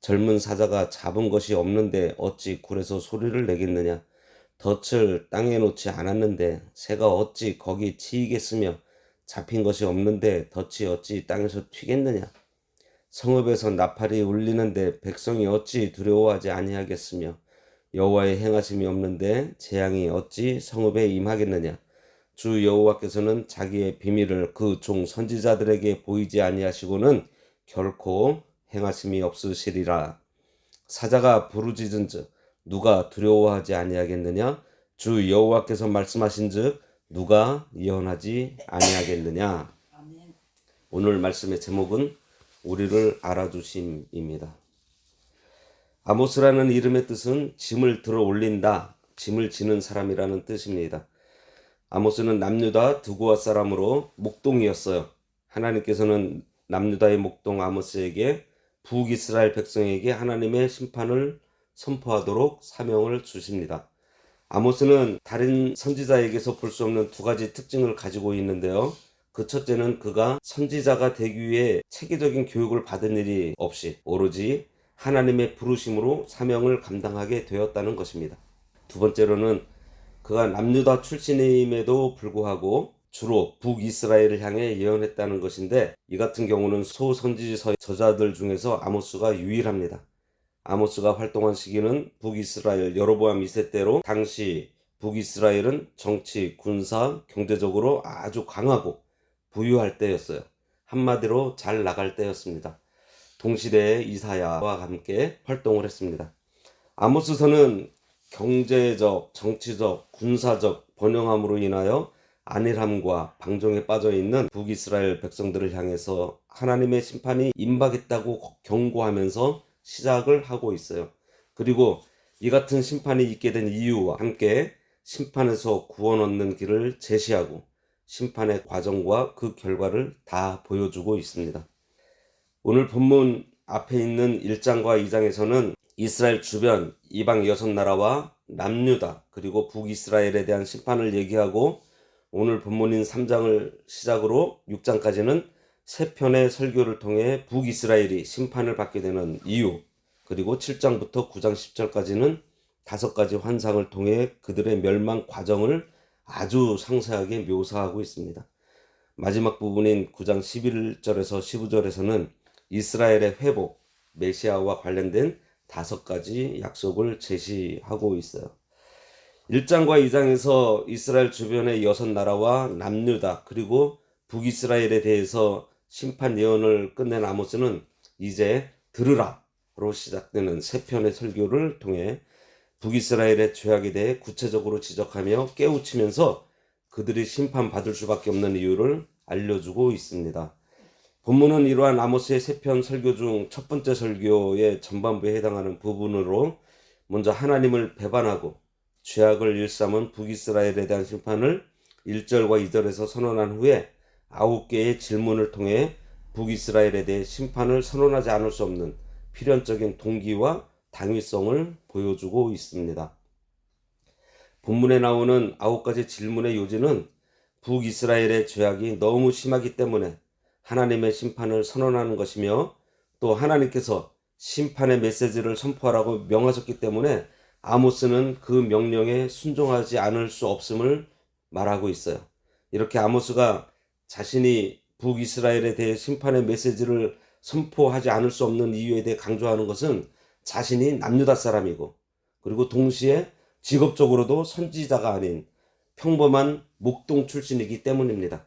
젊은 사자가 잡은 것이 없는데 어찌 굴에서 소리를 내겠느냐? 덫을 땅에 놓지 않았는데 새가 어찌 거기 치이겠으며 잡힌 것이 없는데 덫이 어찌 땅에서 튀겠느냐? 성읍에서 나팔이 울리는데 백성이 어찌 두려워하지 아니하겠으며 여호와의 행하심이 없는데 재앙이 어찌 성읍에 임하겠느냐? 주 여호와께서는 자기의 비밀을 그 종 선지자들에게 보이지 아니하시고는 결코 행하심이 없으시리라. 사자가 부르짖은즉 누가 두려워하지 아니하겠느냐? 주 여호와께서 말씀하신즉 누가 예언하지 아니하겠느냐? 오늘 말씀의 제목은 우리를 알아주심입니다. 아모스라는 이름의 뜻은 짐을 들어 올린다, 짐을 지는 사람이라는 뜻입니다. 아모스는 남유다 두고아 사람으로 목동이었어요. 하나님께서는 남유다의 목동 아모스에게 북이스라엘 백성에게 하나님의 심판을 선포하도록 사명을 주십니다. 아모스는 다른 선지자에게서 볼 수 없는 두 가지 특징을 가지고 있는데요. 그 첫째는 그가 선지자가 되기 위해 체계적인 교육을 받은 일이 없이 오로지 하나님의 부르심으로 사명을 감당하게 되었다는 것입니다. 두 번째로는 그가 남유다 출신임에도 불구하고 주로 북이스라엘을 향해 예언했다는 것인데 이 같은 경우는 소선지서 저자들 중에서 아모스가 유일합니다. 아모스가 활동한 시기는 북이스라엘 여로보암 2세 때로 당시 북이스라엘은 정치, 군사, 경제적으로 아주 강하고 부유할 때였어요. 한마디로 잘 나갈 때였습니다. 동시대의 이사야와 함께 활동을 했습니다. 아모스서는 경제적, 정치적, 군사적 번영함으로 인하여 안일함과 방종에 빠져 있는 북이스라엘 백성들을 향해서 하나님의 심판이 임박했다고 경고하면서 시작을 하고 있어요. 그리고 이 같은 심판이 있게 된 이유와 함께 심판에서 구원 얻는 길을 제시하고 심판의 과정과 그 결과를 다 보여주고 있습니다. 오늘 본문 앞에 있는 1장과 2장에서는 이스라엘 주변 이방 여섯 나라와 남유다 그리고 북이스라엘에 대한 심판을 얘기하고 오늘 본문인 3장을 시작으로 6장까지는 세 편의 설교를 통해 북이스라엘이 심판을 받게 되는 이유 그리고 7장부터 9장 10절까지는 다섯 가지 환상을 통해 그들의 멸망 과정을 아주 상세하게 묘사하고 있습니다. 마지막 부분인 9장 11절에서 15절에서는 이스라엘의 회복, 메시아와 관련된 다섯 가지 약속을 제시하고 있어요. 1장과 2장에서 이스라엘 주변의 여섯 나라와 남유다 그리고 북이스라엘에 대해서 심판 예언을 끝낸 아모스는 이제 들으라로 시작되는 세 편의 설교를 통해 북이스라엘의 죄악에 대해 구체적으로 지적하며 깨우치면서 그들이 심판받을 수밖에 없는 이유를 알려주고 있습니다. 본문은 이러한 아모스의 세 편 설교 중 첫 번째 설교의 전반부에 해당하는 부분으로 먼저 하나님을 배반하고 죄악을 일삼은 북이스라엘에 대한 심판을 1절과 2절에서 선언한 후에 아홉 개의 질문을 통해 북이스라엘에 대해 심판을 선언하지 않을 수 없는 필연적인 동기와 당위성을 보여주고 있습니다. 본문에 나오는 아홉 가지 질문의 요지는 북이스라엘의 죄악이 너무 심하기 때문에 하나님의 심판을 선언하는 것이며 또 하나님께서 심판의 메시지를 선포하라고 명하셨기 때문에 아모스는 그 명령에 순종하지 않을 수 없음을 말하고 있어요. 이렇게 아모스가 자신이 북이스라엘에 대해 심판의 메시지를 선포하지 않을 수 없는 이유에 대해 강조하는 것은 자신이 남유다 사람이고 그리고 동시에 직업적으로도 선지자가 아닌 평범한 목동 출신이기 때문입니다.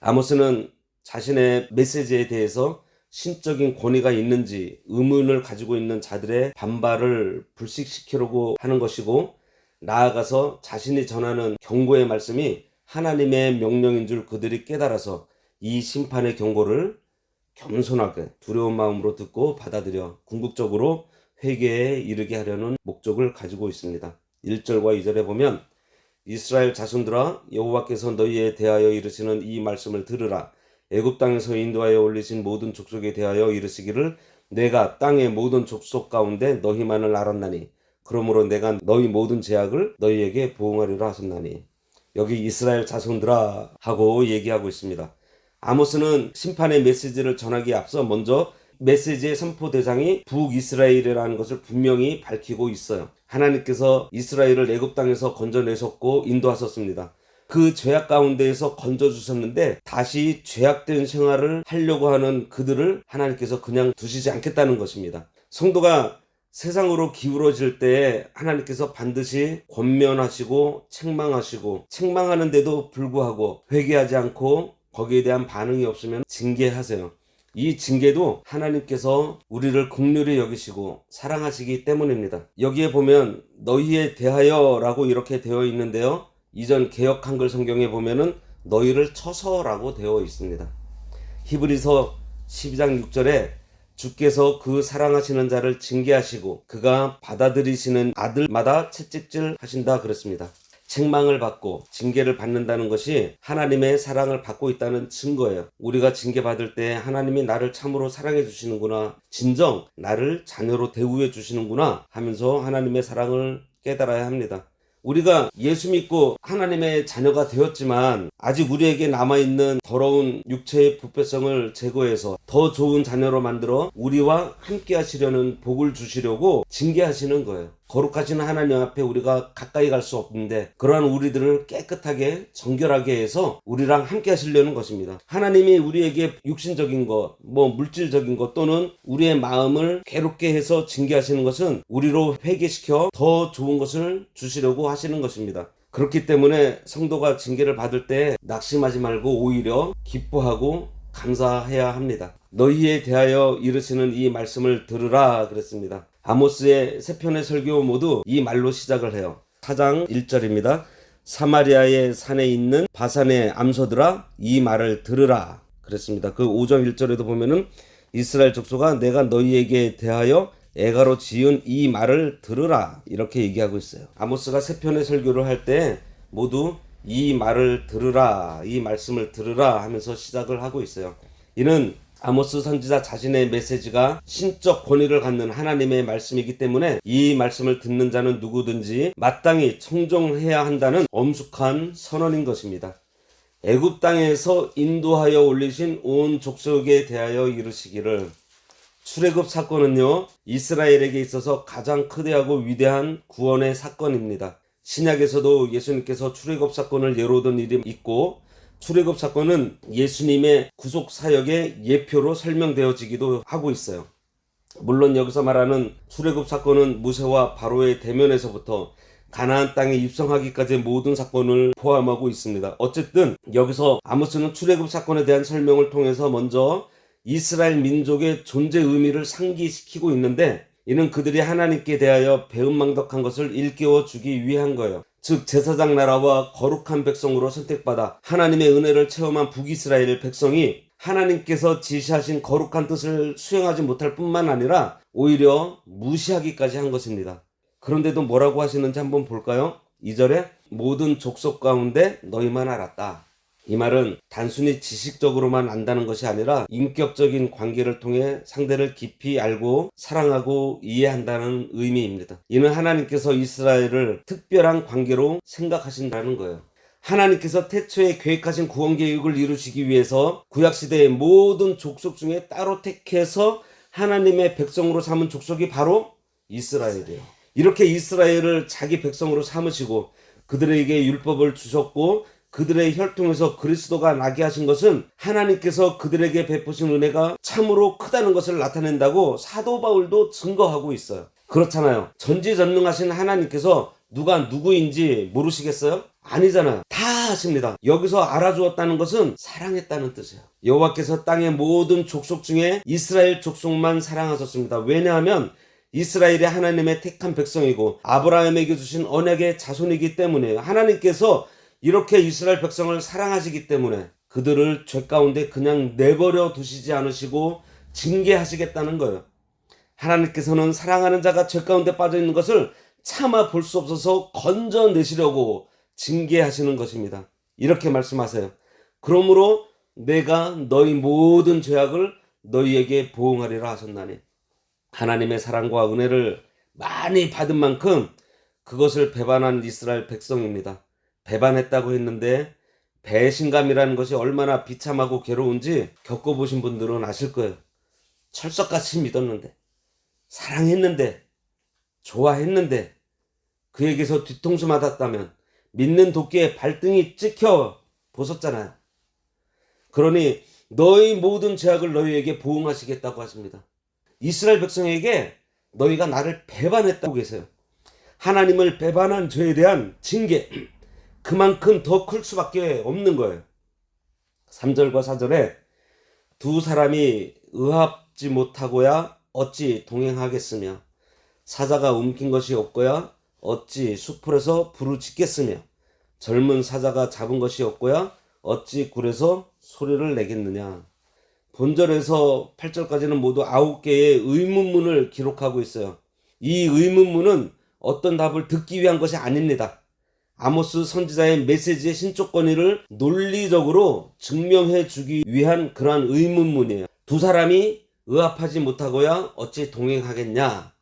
아모스는 자신의 메시지에 대해서 신적인 권위가 있는지 의문을 가지고 있는 자들의 반발을 불식시키려고 하는 것이고 나아가서 자신이 전하는 경고의 말씀이 하나님의 명령인 줄 그들이 깨달아서 이 심판의 경고를 겸손하게 두려운 마음으로 듣고 받아들여 궁극적으로 회개에 이르게 하려는 목적을 가지고 있습니다. 1절과 2절에 보면 이스라엘 자손들아 여호와께서 너희에 대하여 이르시는 이 말씀을 들으라 애굽 땅에서 인도하여 올리신 모든 족속에 대하여 이르시기를 내가 땅의 모든 족속 가운데 너희만을 알았나니 그러므로 내가 너희 모든 제약을 너희에게 보응하리라 하셨나니 여기 이스라엘 자손들아 하고 얘기하고 있습니다. 아모스는 심판의 메시지를 전하기에 앞서 먼저 메시지의 선포 대상이 북이스라엘이라는 것을 분명히 밝히고 있어요. 하나님께서 이스라엘을 애굽 땅에서 건져내셨고 인도하셨습니다. 그 죄악 가운데에서 건져 주셨는데 다시 죄악된 생활을 하려고 하는 그들을 하나님께서 그냥 두시지 않겠다는 것입니다. 성도가 세상으로 기울어질 때 하나님께서 반드시 권면하시고 책망하시고 책망하는데도 불구하고 회개하지 않고 거기에 대한 반응이 없으면 징계하세요. 이 징계도 하나님께서 우리를 긍휼히 여기시고 사랑하시기 때문입니다. 여기에 보면 너희에 대하여라고 이렇게 되어 있는데요. 이전 개역 한글 성경에 보면은 너희를 쳐서라고 되어 있습니다. 히브리서 12장 6절에 주께서 그 사랑하시는 자를 징계하시고 그가 받아들이시는 아들마다 채찍질 하신다 그랬습니다. 책망을 받고 징계를 받는다는 것이 하나님의 사랑을 받고 있다는 증거예요. 우리가 징계받을 때 하나님이 나를 참으로 사랑해 주시는구나. 진정 나를 자녀로 대우해 주시는구나 하면서 하나님의 사랑을 깨달아야 합니다. 우리가 예수 믿고 하나님의 자녀가 되었지만 아직 우리에게 남아있는 더러운 육체의 부패성을 제거해서 더 좋은 자녀로 만들어 우리와 함께 하시려는 복을 주시려고 징계하시는 거예요. 거룩하신 하나님 앞에 우리가 가까이 갈 수 없는데 그러한 우리들을 깨끗하게 정결하게 해서 우리랑 함께 하시려는 것입니다. 하나님이 우리에게 육신적인 것, 뭐 물질적인 것 또는 우리의 마음을 괴롭게 해서 징계하시는 것은 우리로 회개시켜 더 좋은 것을 주시려고 하시는 것입니다. 그렇기 때문에 성도가 징계를 받을 때 낙심하지 말고 오히려 기뻐하고 감사해야 합니다. 너희에 대하여 이르시는 이 말씀을 들으라 그랬습니다. 아모스의 세 편의 설교 모두 이 말로 시작을 해요. 4장 1절입니다. 사마리아의 산에 있는 바산의 암소들아 이 말을 들으라 그랬습니다. 그 5장 1절에도 보면은 이스라엘 족속아 내가 너희에게 대하여 애가로 지은 이 말을 들으라 이렇게 얘기하고 있어요. 아모스가 세 편의 설교를 할 때 모두 이 말을 들으라 이 말씀을 들으라 하면서 시작을 하고 있어요. 이는 아모스 선지자 자신의 메시지가 신적 권위를 갖는 하나님의 말씀이기 때문에 이 말씀을 듣는 자는 누구든지 마땅히 청종해야 한다는 엄숙한 선언인 것입니다. 애굽 땅에서 인도하여 올리신 온 족속에 대하여 이르시기를 출애굽 사건은요 이스라엘에게 있어서 가장 크대하고 위대한 구원의 사건입니다. 신약에서도 예수님께서 출애굽 사건을 예로 든 일이 있고 출애굽 사건은 예수님의 구속 사역의 예표로 설명되어지기도 하고 있어요. 물론 여기서 말하는 출애굽 사건은 무세와 바로의 대면에서부터 가나안 땅에 입성하기까지의 모든 사건을 포함하고 있습니다. 어쨌든 여기서 아모스는 출애굽 사건에 대한 설명을 통해서 먼저 이스라엘 민족의 존재 의미를 상기시키고 있는데 이는 그들이 하나님께 대하여 배은망덕한 것을 일깨워 주기 위한 거예요. 즉 제사장 나라와 거룩한 백성으로 선택받아 하나님의 은혜를 체험한 북이스라엘 백성이 하나님께서 지시하신 거룩한 뜻을 수행하지 못할 뿐만 아니라 오히려 무시하기까지 한 것입니다. 그런데도 뭐라고 하시는지 한번 볼까요? 2절에 모든 족속 가운데 너희만 알았다. 이 말은 단순히 지식적으로만 안다는 것이 아니라 인격적인 관계를 통해 상대를 깊이 알고 사랑하고 이해한다는 의미입니다. 이는 하나님께서 이스라엘을 특별한 관계로 생각하신다는 거예요. 하나님께서 태초에 계획하신 구원 계획을 이루시기 위해서 구약시대의 모든 족속 중에 따로 택해서 하나님의 백성으로 삼은 족속이 바로 이스라엘이에요. 이렇게 이스라엘을 자기 백성으로 삼으시고 그들에게 율법을 주셨고 그들의 혈통에서 그리스도가 나게 하신 것은 하나님께서 그들에게 베푸신 은혜가 참으로 크다는 것을 나타낸다고 사도 바울도 증거하고 있어요. 그렇잖아요. 전지전능하신 하나님께서 누가 누구인지 모르시겠어요? 아니잖아요. 다 아십니다. 여기서 알아주었다는 것은 사랑했다는 뜻이에요. 여호와께서 땅의 모든 족속 중에 이스라엘 족속만 사랑하셨습니다. 왜냐하면 이스라엘이 하나님의 택한 백성이고 아브라함에게 주신 언약의 자손이기 때문에요. 하나님께서 이렇게 이스라엘 백성을 사랑하시기 때문에 그들을 죄 가운데 그냥 내버려 두시지 않으시고 징계하시겠다는 거예요. 하나님께서는 사랑하는 자가 죄 가운데 빠져 있는 것을 참아 볼수 없어서 건져내시려고 징계하시는 것입니다. 이렇게 말씀하세요. 그러므로 내가 너희 모든 죄악을 너희에게 보응하리라 하셨나니 하나님의 사랑과 은혜를 많이 받은 만큼 그것을 배반한 이스라엘 백성입니다. 배반했다고 했는데 배신감이라는 것이 얼마나 비참하고 괴로운지 겪어보신 분들은 아실 거예요. 철석같이 믿었는데, 사랑했는데, 좋아했는데, 그에게서 뒤통수 맞았다면 믿는 도끼에 발등이 찍혀 벗었잖아요. 그러니 너희 모든 죄악을 너희에게 보응하시겠다고 하십니다. 이스라엘 백성에게 너희가 나를 배반했다고 계세요. 하나님을 배반한 죄에 대한 징계, 그만큼 더 클 수밖에 없는 거예요. 3절과 4절에 두 사람이 의합지 못하고야 어찌 동행하겠으며 사자가 움킨 것이 없고야 어찌 수풀에서 불을 짓겠으며 젊은 사자가 잡은 것이 없고야 어찌 굴에서 소리를 내겠느냐. 본절에서 8절까지는 모두 아홉 개의 의문문을 기록하고 있어요. 이 의문문은 어떤 답을 듣기 위한 것이 아닙니다. 아모스 선지자의 메시지의 신적 권위를 논리적으로 증명해 주기 위한 그러한 의문문이에요. 두 사람이 의합하지 못하고야 어찌 동행하겠냐.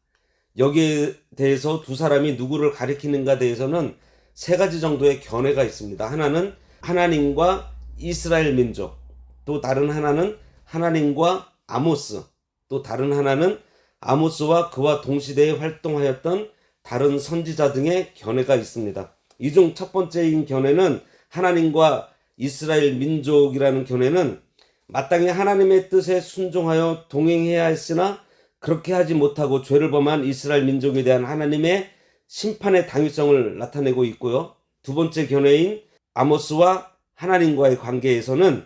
여기에 대해서 두 사람이 누구를 가리키는가 대해서는 세 가지 정도의 견해가 있습니다. 하나는 하나님과 이스라엘 민족, 또 다른 하나는 하나님과 아모스, 또 다른 하나는 아모스와 그와 동시대에 활동하였던 다른 선지자 등의 견해가 있습니다. 이 중 첫 번째인 견해는 하나님과 이스라엘 민족이라는 견해는 마땅히 하나님의 뜻에 순종하여 동행해야 했으나 그렇게 하지 못하고 죄를 범한 이스라엘 민족에 대한 하나님의 심판의 당위성을 나타내고 있고요. 두 번째 견해인 아모스와 하나님과의 관계에서는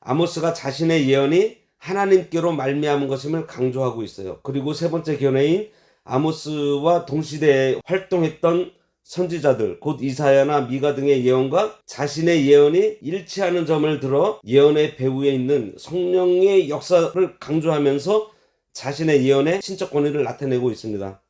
아모스가 자신의 예언이 하나님께로 말미암은 것임을 강조하고 있어요. 그리고 세 번째 견해인 아모스와 동시대에 활동했던 선지자들 곧 이사야나 미가 등의 예언과 자신의 예언이 일치하는 점을 들어 예언의 배후에 있는 성령의 역사를 강조하면서 자신의 예언의 신적 권위를 나타내고 있습니다.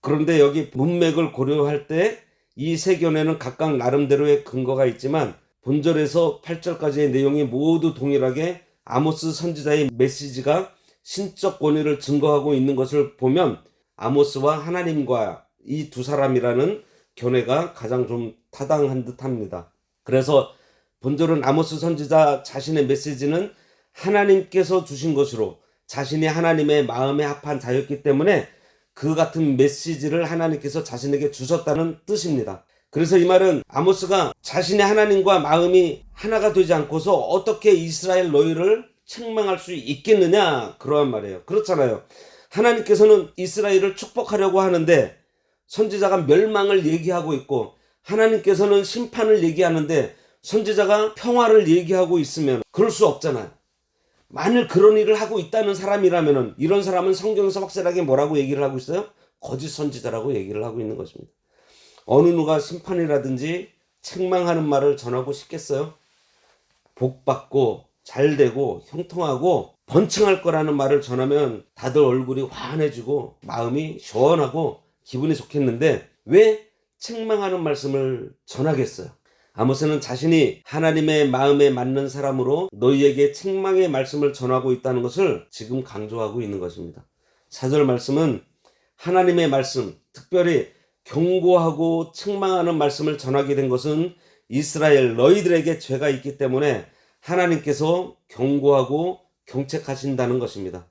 그런데 여기 문맥을 고려할 때 이 세 견해는 각각 나름대로의 근거가 있지만 본절에서 8절까지의 내용이 모두 동일하게 아모스 선지자의 메시지가 신적 권위를 증거하고 있는 것을 보면 아모스와 하나님과 이 두 사람이라는 견해가 가장 좀 타당한 듯 합니다. 그래서 본절은 아모스 선지자 자신의 메시지는 하나님께서 주신 것으로 자신이 하나님의 마음에 합한 자였기 때문에 그 같은 메시지를 하나님께서 자신에게 주셨다는 뜻입니다. 그래서 이 말은 아모스가 자신의 하나님과 마음이 하나가 되지 않고서 어떻게 이스라엘 너희를 책망할 수 있겠느냐 그러한 말이에요. 그렇잖아요. 하나님께서는 이스라엘을 축복하려고 하는데 선지자가 멸망을 얘기하고 있고 하나님께서는 심판을 얘기하는데 선지자가 평화를 얘기하고 있으면 그럴 수 없잖아요. 만일 그런 일을 하고 있다는 사람이라면은 이런 사람은 성경에서 확실하게 뭐라고 얘기를 하고 있어요? 거짓 선지자라고 얘기를 하고 있는 것입니다. 어느 누가 심판이라든지 책망하는 말을 전하고 싶겠어요? 복 받고 잘 되고 형통하고 번창할 거라는 말을 전하면 다들 얼굴이 환해지고 마음이 시원하고 기분이 좋겠는데 왜 책망하는 말씀을 전하겠어요? 아모스는 자신이 하나님의 마음에 맞는 사람으로 너희에게 책망의 말씀을 전하고 있다는 것을 지금 강조하고 있는 것입니다. 4절 말씀은 하나님의 말씀, 특별히 경고하고 책망하는 말씀을 전하게 된 것은 이스라엘 너희들에게 죄가 있기 때문에 하나님께서 경고하고 경책하신다는 것입니다.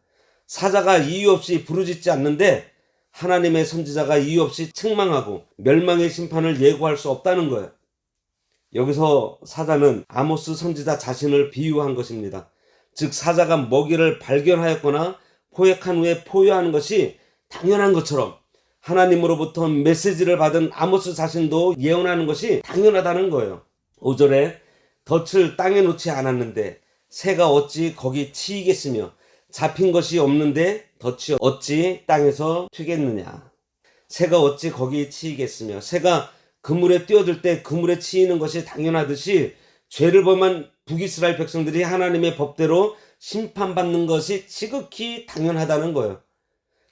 사자가 이유 없이 부르짖지 않는데 하나님의 선지자가 이유 없이 책망하고 멸망의 심판을 예고할 수 없다는 거예요. 여기서 사자는 아모스 선지자 자신을 비유한 것입니다. 즉 사자가 먹이를 발견하였거나 포획한 후에 포효하는 것이 당연한 것처럼 하나님으로부터 메시지를 받은 아모스 자신도 예언하는 것이 당연하다는 거예요. 5절에 덫을 땅에 놓지 않았는데 새가 어찌 거기 치이겠으며 잡힌 것이 없는데 덫이 어찌 땅에서 튀겠느냐. 새가 어찌 거기 치이겠으며 새가 그물에 뛰어들 때 그물에 치이는 것이 당연하듯이 죄를 범한 북이스라엘 백성들이 하나님의 법대로 심판받는 것이 지극히 당연하다는 거예요.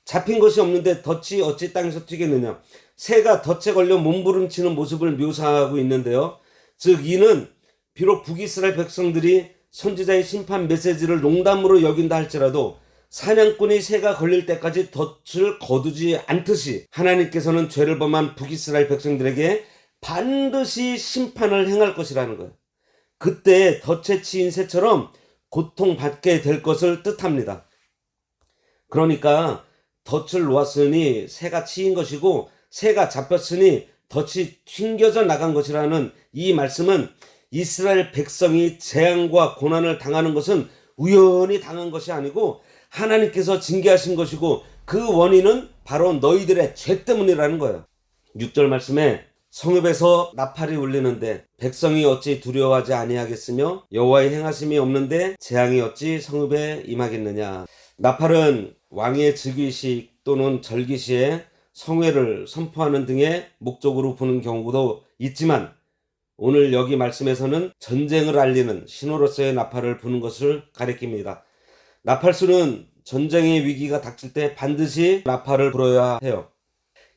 잡힌 것이 없는데 덫이 어찌 땅에서 튀겠느냐. 새가 덫에 걸려 몸부림치는 모습을 묘사하고 있는데요. 즉 이는 비록 북이스라엘 백성들이 선지자의 심판 메시지를 농담으로 여긴다 할지라도 사냥꾼이 새가 걸릴 때까지 덫을 거두지 않듯이 하나님께서는 죄를 범한 북이스라엘 백성들에게 반드시 심판을 행할 것이라는 거예요. 그때 덫에 치인 새처럼 고통받게 될 것을 뜻합니다. 그러니까 덫을 놓았으니 새가 치인 것이고 새가 잡혔으니 덫이 튕겨져 나간 것이라는 이 말씀은 이스라엘 백성이 재앙과 고난을 당하는 것은 우연히 당한 것이 아니고 하나님께서 징계하신 것이고 그 원인은 바로 너희들의 죄 때문이라는 거예요. 6절 말씀에 성읍에서 나팔이 울리는데 백성이 어찌 두려워하지 아니하겠으며 여호와의 행하심이 없는데 재앙이 어찌 성읍에 임하겠느냐. 나팔은 왕의 즉위식 또는 절기시에 성회를 선포하는 등의 목적으로 부는 경우도 있지만 오늘 여기 말씀에서는 전쟁을 알리는 신호로서의 나팔을 부는 것을 가리킵니다. 나팔수는 전쟁의 위기가 닥칠 때 반드시 나팔을 불어야 해요.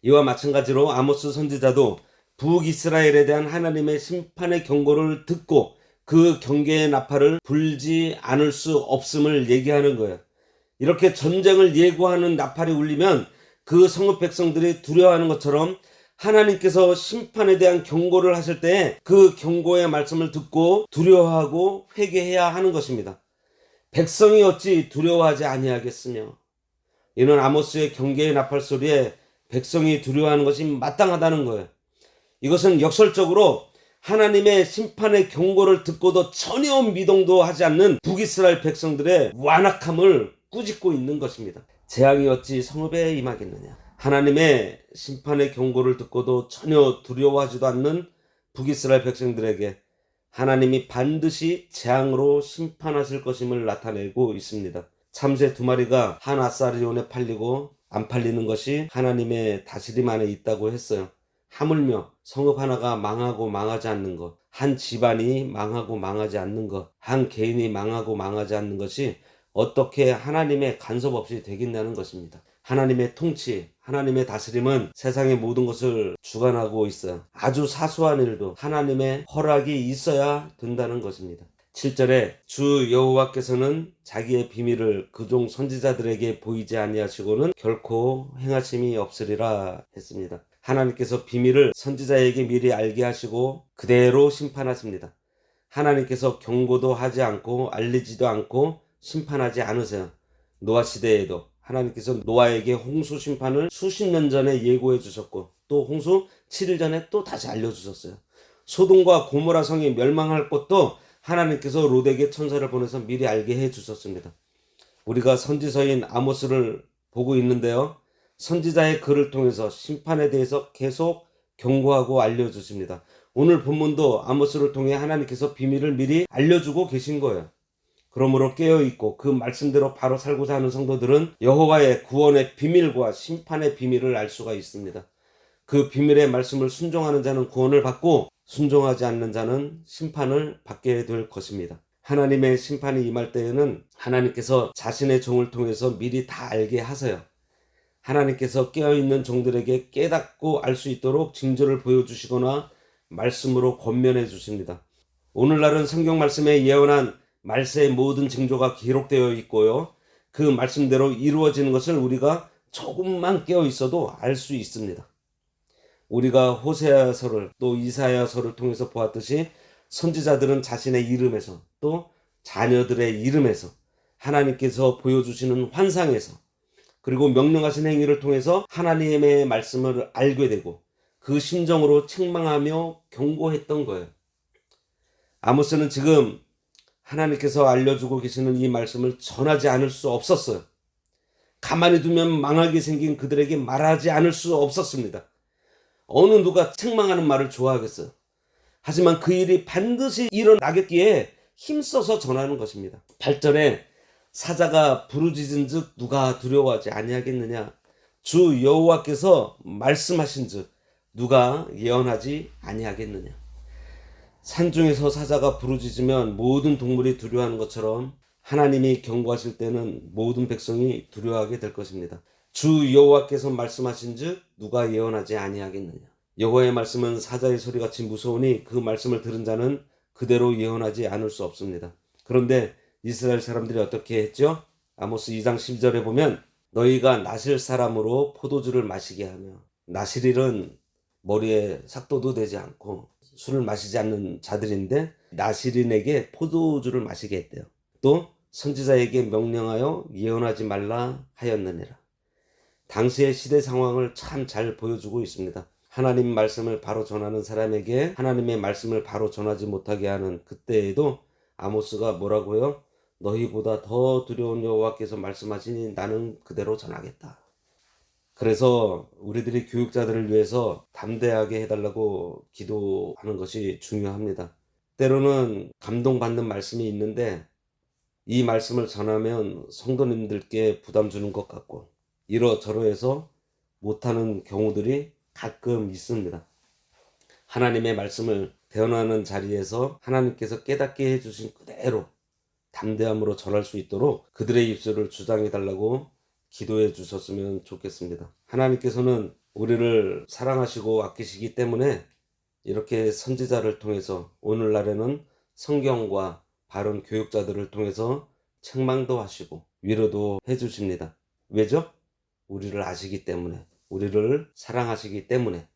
이와 마찬가지로 아모스 선지자도 북이스라엘에 대한 하나님의 심판의 경고를 듣고 그 경계의 나팔을 불지 않을 수 없음을 얘기하는 거예요. 이렇게 전쟁을 예고하는 나팔이 울리면 그 성읍 백성들이 두려워하는 것처럼 하나님께서 심판에 대한 경고를 하실 때 그 경고의 말씀을 듣고 두려워하고 회개해야 하는 것입니다. 백성이 어찌 두려워하지 아니하겠으며 이는 아모스의 경계의 나팔 소리에 백성이 두려워하는 것이 마땅하다는 거예요. 이것은 역설적으로 하나님의 심판의 경고를 듣고도 전혀 미동도 하지 않는 북이스라엘 백성들의 완악함을 꾸짖고 있는 것입니다. 재앙이 어찌 성읍에 임하겠느냐. 하나님의 심판의 경고를 듣고도 전혀 두려워하지도 않는 북이스라엘 백성들에게 하나님이 반드시 재앙으로 심판하실 것임을 나타내고 있습니다. 참새 두 마리가 한 아사리온에 팔리고 안 팔리는 것이 하나님의 다스림 안에 있다고 했어요. 하물며 성읍 하나가 망하고 망하지 않는 것, 한 집안이 망하고 망하지 않는 것, 한 개인이 망하고 망하지 않는 것이 어떻게 하나님의 간섭 없이 되겠냐는 것입니다. 하나님의 통치, 하나님의 다스림은 세상의 모든 것을 주관하고 있어요. 아주 사소한 일도 하나님의 허락이 있어야 된다는 것입니다. 7절에 주 여호와께서는 자기의 비밀을 그종 선지자들에게 보이지 아니하시고는 결코 행하심이 없으리라 했습니다. 하나님께서 비밀을 선지자에게 미리 알게 하시고 그대로 심판하십니다. 하나님께서 경고도 하지 않고 알리지도 않고 심판하지 않으세요. 노아 시대에도 하나님께서 노아에게 홍수 심판을 수십 년 전에 예고해 주셨고 또 홍수 7일 전에 또 다시 알려주셨어요. 소돔과 고모라 성이 멸망할 것도 하나님께서 롯에게 천사를 보내서 미리 알게 해 주셨습니다. 우리가 선지서인 아모스를 보고 있는데요. 선지자의 글을 통해서 심판에 대해서 계속 경고하고 알려주십니다. 오늘 본문도 아모스를 통해 하나님께서 비밀을 미리 알려주고 계신 거예요. 그러므로 깨어 있고 그 말씀대로 바로 살고자 하는 성도들은 여호와의 구원의 비밀과 심판의 비밀을 알 수가 있습니다. 그 비밀의 말씀을 순종하는 자는 구원을 받고 순종하지 않는 자는 심판을 받게 될 것입니다. 하나님의 심판이 임할 때에는 하나님께서 자신의 종을 통해서 미리 다 알게 하세요. 하나님께서 깨어있는 종들에게 깨닫고 알 수 있도록 징조를 보여주시거나 말씀으로 권면해 주십니다. 오늘날은 성경 말씀에 예언한 말세의 모든 징조가 기록되어 있고요. 그 말씀대로 이루어지는 것을 우리가 조금만 깨어 있어도 알 수 있습니다. 우리가 호세아서를 또 이사야서를 통해서 보았듯이 선지자들은 자신의 이름에서 또 자녀들의 이름에서 하나님께서 보여주시는 환상에서 그리고 명령하신 행위를 통해서 하나님의 말씀을 알게 되고 그 심정으로 책망하며 경고했던 거예요. 아모스는 지금 하나님께서 알려주고 계시는 이 말씀을 전하지 않을 수 없었어요. 가만히 두면 망하게 생긴 그들에게 말하지 않을 수 없었습니다. 어느 누가 책망하는 말을 좋아하겠어요. 하지만 그 일이 반드시 일어나겠기에 힘써서 전하는 것입니다. 8절에 사자가 부르짖은즉 누가 두려워하지 아니하겠느냐 주 여호와께서 말씀하신즉 누가 예언하지 아니하겠느냐 산중에서 사자가 부르짖으면 모든 동물이 두려워하는 것처럼 하나님이 경고하실 때는 모든 백성이 두려워하게 될 것입니다. 주 여호와께서 말씀하신즉 누가 예언하지 아니하겠느냐. 여호와의 말씀은 사자의 소리같이 무서우니 그 말씀을 들은 자는 그대로 예언하지 않을 수 없습니다. 그런데 이스라엘 사람들이 어떻게 했죠? 아모스 2장 12절에 보면 너희가 나실 사람으로 포도주를 마시게 하며 나실일은 머리에 삭도도 되지 않고 술을 마시지 않는 자들인데 나실인에게 포도주를 마시게 했대요. 또 선지자에게 명령하여 예언하지 말라 하였느니라. 당시의 시대 상황을 참 잘 보여주고 있습니다. 하나님 말씀을 바로 전하는 사람에게 하나님의 말씀을 바로 전하지 못하게 하는 그때에도 아모스가 뭐라고요? 너희보다 더 두려운 여호와께서 말씀하시니 나는 그대로 전하겠다. 그래서 우리들이 교육자들을 위해서 담대하게 해달라고 기도하는 것이 중요합니다. 때로는 감동받는 말씀이 있는데 이 말씀을 전하면 성도님들께 부담 주는 것 같고 이러저러 해서 못하는 경우들이 가끔 있습니다. 하나님의 말씀을 대언하는 자리에서 하나님께서 깨닫게 해주신 그대로 담대함으로 전할 수 있도록 그들의 입술을 주장해 달라고 기도해 주셨으면 좋겠습니다. 하나님께서는 우리를 사랑하시고 아끼시기 때문에 이렇게 선지자를 통해서 오늘날에는 성경과 바른 교육자들을 통해서 책망도 하시고 위로도 해 주십니다. 왜죠? 우리를 아시기 때문에, 우리를 사랑하시기 때문에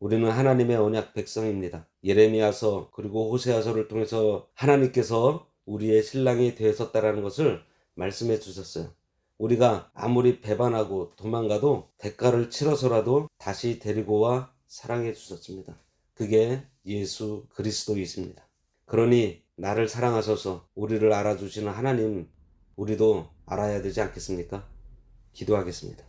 우리는 하나님의 언약 백성입니다. 예레미야서 그리고 호세아서를 통해서 하나님께서 우리의 신랑이 되었다라는 것을 말씀해 주셨어요. 우리가 아무리 배반하고 도망가도 대가를 치러서라도 다시 데리고 와 사랑해 주셨습니다. 그게 예수 그리스도이십니다. 그러니 나를 사랑하셔서 우리를 알아주시는 하나님, 우리도 알아야 되지 않겠습니까? 기도하겠습니다.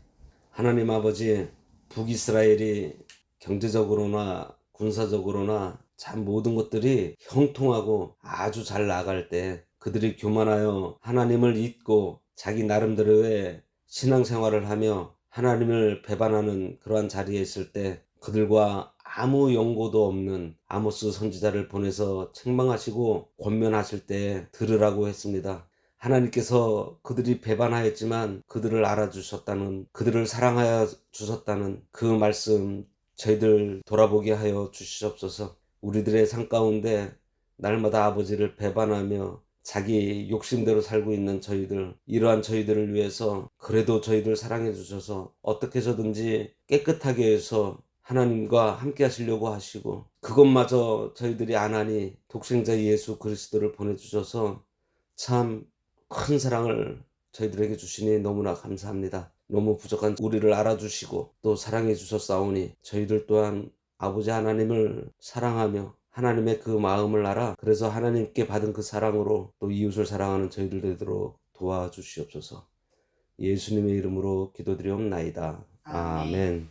하나님 아버지, 북이스라엘이 경제적으로나 군사적으로나 참 모든 것들이 형통하고 아주 잘 나갈 때 그들이 교만하여 하나님을 잊고 자기 나름대로의 신앙생활을 하며 하나님을 배반하는 그러한 자리에 있을 때 그들과 아무 연고도 없는 아모스 선지자를 보내서 책망하시고 권면하실 때 들으라고 했습니다. 하나님께서 그들이 배반하였지만 그들을 알아주셨다는 그들을 사랑하여 주셨다는 그 말씀 저희들 돌아보게 하여 주시옵소서. 우리들의 삶 가운데 날마다 아버지를 배반하며 자기 욕심대로 살고 있는 저희들, 이러한 저희들을 위해서 그래도 저희들 사랑해 주셔서 어떻게 해서든지 깨끗하게 해서 하나님과 함께 하시려고 하시고 그것마저 저희들이 안 하니 독생자 예수 그리스도를 보내주셔서 참 큰 사랑을 저희들에게 주시니 너무나 감사합니다. 너무 부족한 우리를 알아주시고 또 사랑해 주셨사오니 저희들 또한 아버지 하나님을 사랑하며 하나님의 그 마음을 알아 그래서 하나님께 받은 그 사랑으로 또 이웃을 사랑하는 저희들 되도록 도와주시옵소서. 예수님의 이름으로 기도드리옵나이다. 아멘.